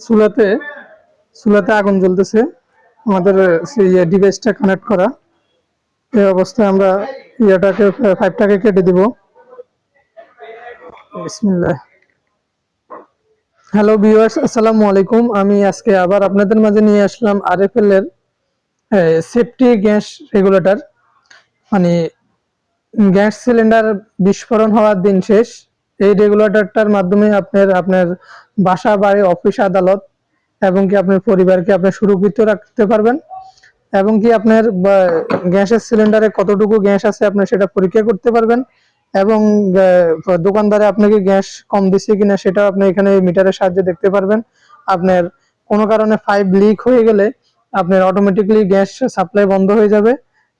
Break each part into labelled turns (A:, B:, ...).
A: চুলাতে চুলাতে আগুন জ্বলতেছে। আমাদের সেই ডিভাইসটা কানেক্ট করা। এই অবস্থায় আমরা ইয়েটাকে ফাইভটাকে কেটে দিব। হ্যালো ভিউয়ার্স, আসসালামু আলাইকুম। আমি আজকে আবার আপনাদের মাঝে নিয়ে আসলাম আর আরএফএল এর সেফটি গ্যাস রেগুলেটর মানে গ্যাস সিলিন্ডার বিস্ফোরণ হওয়ার দিন শেষ। এই রেগুলেটরটার মাধ্যমে আপনার আপনার বাসা, বাড়ি অফিস আদালত এবং কি আপনার পরিবারকে আপনি সুরক্ষিত রাখতে পারবেন এবং কি আপনার গ্যাসের সিলিন্ডারে কতটুকু গ্যাস আছে আপনি সেটা পরীক্ষা করতে পারবেন এবং দোকানদারে আপনাকে গ্যাস কম দিচ্ছে কিনা সেটাও আপনি এখানে মিটারের সাহায্যে দেখতে পারবেন। আপনার কোনো কারণে পাইপ লিক হয়ে গেলে আপনার অটোমেটিকলি গ্যাস সাপ্লাই বন্ধ হয়ে যাবে।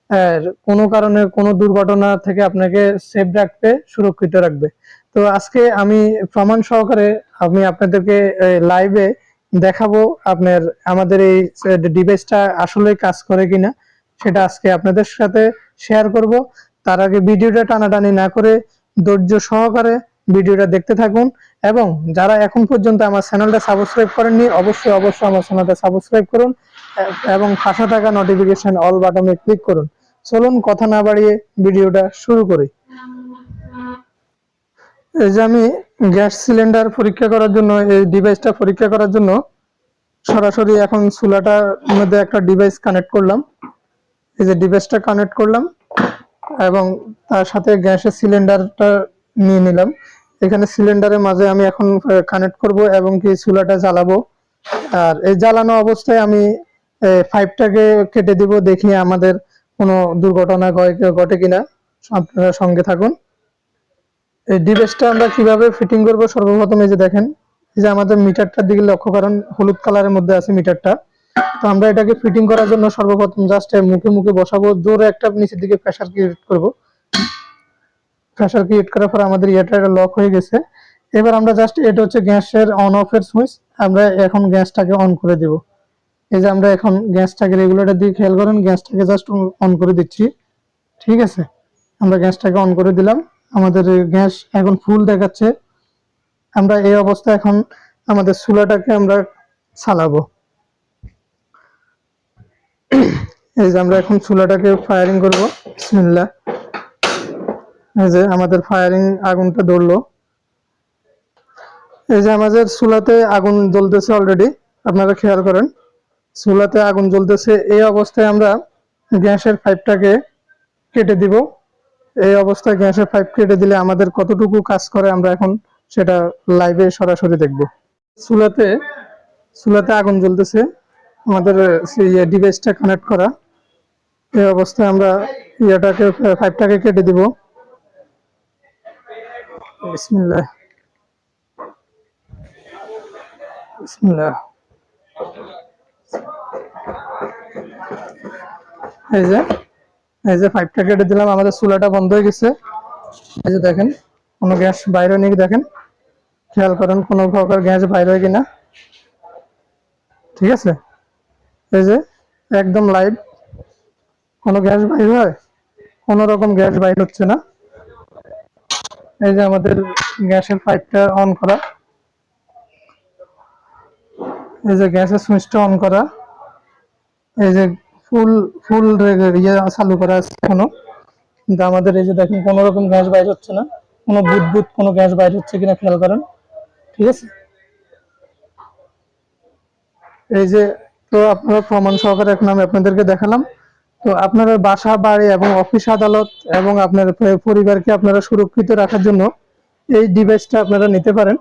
A: আর কোনো কারণে কোনো দুর্ঘটনা থেকে আপনাকে সেফ রাখবে সুরক্ষিত রাখবে। তো আজকে আমি প্রমাণ সহকারে আমি আপনাদেরকে লাইভে দেখাবো আপনার, আমাদের এই ডিভাইসটা আসলে কাজ করে কিনা, সেটা আজকে আপনাদের সাথে শেয়ার করব। তার আগে ভিডিওটা টানাটানি না করে ধৈর্য সহকারে ভিডিওটা দেখতে থাকুন এবং যারা এখন পর্যন্ত আমার চ্যানেলটা সাবস্ক্রাইব করেননি, অবশ্যই অবশ্যই আমার চ্যানেলটা সাবস্ক্রাইব করুন এবং পাশে থাকা নোটিফিকেশন অল বাটনে ক্লিক করুন। চলুন, কথা না বাড়িয়ে ভিডিওটা শুরু করি। এই যে আমি গ্যাস সিলিন্ডার পরীক্ষা করার জন্য, এই ডিভাইসটা পরীক্ষা করার জন্য সরাসরি এখন চুলাটার মধ্যে একটা ডিভাইস কানেক্ট করলাম। এই যে ডিভাইসটা কানেক্ট করলাম এবং তার সাথে গ্যাসের সিলিন্ডারটা নিয়ে নিলাম। এখানে সিলিন্ডারের মাঝে আমি এখন কানেক্ট করব এবং কি চুলাটা জ্বালাবো। আর এই জ্বালানো অবস্থায় আমি ফাইভটাকে কেটে দিব দেখি আমাদের কোনো দুর্ঘটনা ঘটে- ঘটে কিনা, আপনারা সঙ্গে থাকুন। এই ডিভাইসটা আমরা কীভাবে ফিটিং করব সর্বপ্রথম এই যে দেখেন, এই যে আমাদের মিটারটার দিকে লক্ষ্য করেন, হলুদ কালারের মধ্যে আছে মিটারটা। তো আমরা এটাকে ফিটিং করার জন্য সর্বপ্রথম জাস্ট মুখে মুখে বসাবো, জোরে একটা নিচের দিকে প্রেসার ক্রিয়েট করব। প্রেসার ক্রিয়েট করার পর আমাদের এটা লক হয়ে গেছে। এবার আমরা জাস্ট এটা হচ্ছে গ্যাসের অন অফ এর সুইচ আমরা এখন গ্যাসটাকে অন করে দিব। এই যে আমরা এখন গ্যাসটাকে রেগুলেটর দিয়ে খেয়াল করেন, গ্যাসটাকে জাস্ট অন করে দিচ্ছি। ঠিক আছে? আমরা গ্যাসটাকে অন করে দিলাম। আমাদের গ্যাস এখন ফুল দেখাচ্ছে। আমরা এই অবস্থায় এখন আমাদের চুলাটাকে আমরা চালাবো। এই যে আমরা এখন চুলাটাকে ফায়ারিং করব। বিসমিল্লাহ। এই যে আমাদের ফায়ারিং আগুনটা ধরলো। এই যে আমাদের চুলাতে আগুন জ্বলতেছে অলরেডি আপনারা খেয়াল করেন, চুলাতে আগুন জ্বলতেছে। এই অবস্থায় আমরা গ্যাসের পাইপটাকে কেটে দিব। এই অবস্থায় গ্যাসের পাইপ কেটে দিলে আমাদের কতটুকু কাজ করে আমরা এখন সেটা লাইভে সরাসরি দেখব। চুলাতে চুলাতে আগুন জ্বলতেছে। আমাদের ডিভাইসটা কানেক্ট করা। এই অবস্থায় আমরা ইয়েটাকে পাইপটাকে কেটে দিব। এই যে এই যে পাইপটা কেটে দিলাম, আমাদের চুলাটা বন্ধ হয়ে গেছে। এই যে দেখেন, কোনো গ্যাস বাইরে নেই, দেখেন। খেয়াল করেন, কোনো প্রকার গ্যাস বাইরে হয় কিনা। ঠিক আছে? এই যে একদম লাইভ কোনো গ্যাস বাইর হয়? কোনো রকম গ্যাস বাইর হচ্ছে না। এই যে আমাদের গ্যাসের পাইপটা অন করা। এই যে গ্যাসের সুইচটা অন করা। এই যে ফুল ফুল ইয়ে চালু করা আছে এখনও। কিন্তু আমাদের এই যে দেখেন, কোনো রকম গ্যাস বাইর হচ্ছে না। কোনো বুট বুট কোনো গ্যাস বাইর হচ্ছে কিনা খেয়াল করেন। ঠিক আছে? এই যে, তো আপনারা প্রমাণ সহকারে এখন আমি আপনাদেরকে দেখালাম। তো আপনারা বাসা, বাড়ি এবং অফিস আদালত এবং আপনার পরিবারকে আপনারা সুরক্ষিত রাখার জন্য এই ডিভাইসটা আপনারা নিতে পারেন।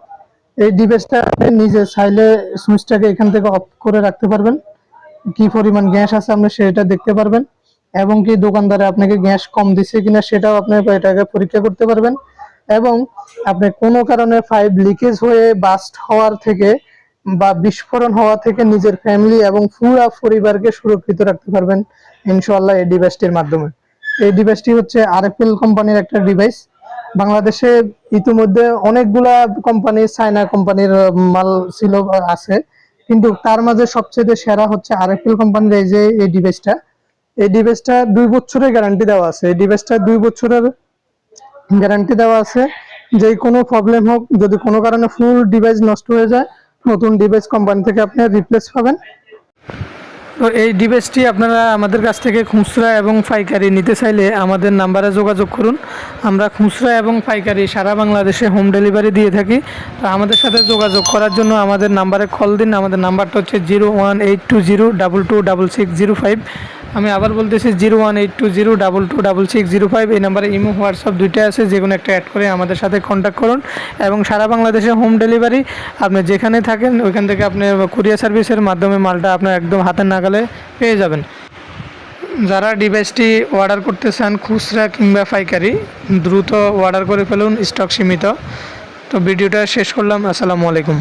A: এই ডিভাইসটা আপনি নিজে চাইলে সুইচটাকে এখান থেকে অফ করে রাখতে পারবেন। কি পরিমাণ গ্যাস আছে আপনি সেটা দেখতে পারবেন। এবং কি দোকানদারে আপনাকে গ্যাস কম দিচ্ছে কিনা সেটাও আপনি এটাকে পরীক্ষা করতে পারবেন। এবং আপনি কোনো কারণে পাইপ লিকেজ হয়ে বাস্ট হওয়ার থেকে বা বিস্ফোরণ হওয়া থেকে নিজের ফ্যামিলি এবং পুরো পরিবারকে সুরক্ষিত রাখতে পারবেন ইনশাল্লাহ এই ডিভাইসটির মাধ্যমে। এই ডিভাইসটি হচ্ছে আরএফএল কোম্পানির একটা ডিভাইস বাংলাদেশে ইতিমধ্যে অনেকগুলা কোম্পানি চায়না কোম্পানির মাল ছিল, আছে। কিন্তু তার মাঝে সবচেয়ে সেরা হচ্ছে আরএফএল কোম্পানির এই যে এই ডিভাইসটা এই ডিভাইসটা দুই বছরের গ্যারান্টি দেওয়া আছে। এই ডিভাইসটা দুই বছরের গ্যারান্টি দেওয়া আছে। যে কোনো প্রবলেম হোক, যদি কোনো কারণে ফুল ডিভাইস নষ্ট হয়ে যায়, নতুন ডিভাইস কোম্পানি থেকে আপনি রিপ্লেস পাবেন। তো এই ডিভাইসটি আপনারা আমাদের কাছ থেকে খুচরা এবং পাইকারি নিতে চাইলে আমাদের নাম্বারে যোগাযোগ করুন। আমরা খুচরা এবং পাইকারি সারা বাংলাদেশে হোম ডেলিভারি দিয়ে থাকি। তো আমাদের সাথে যোগাযোগ করার জন্য আমাদের নাম্বারে কল দিন। আমাদের নাম্বারটা হচ্ছে zero one eight two zero double two double six zero five. আমি আবার বলতেছি zero one eight two zero double two double six zero five, এই নাম্বারে ইমো, হোয়াটসঅ্যাপ দুইটা আছে, যে কোনো একটা অ্যাড করে আমাদের সাথে কন্ট্যাক্ট করুন। এবং সারা বাংলাদেশে হোম ডেলিভারি আপনি যেখানে থাকেন, ওইখান থেকে আপনি কুরিয়ার সার্ভিসের মাধ্যমে মালটা আপনার একদম হাতের নাগালে পেয়ে যাবেন। যারা ডিভাইসটি অর্ডার করতে চান, খুচরা কিংবা পাইকারি, দ্রুত অর্ডার করে ফেলুন স্টক সীমিত। তো ভিডিওটা শেষ করলাম, আসসালামু আলাইকুম।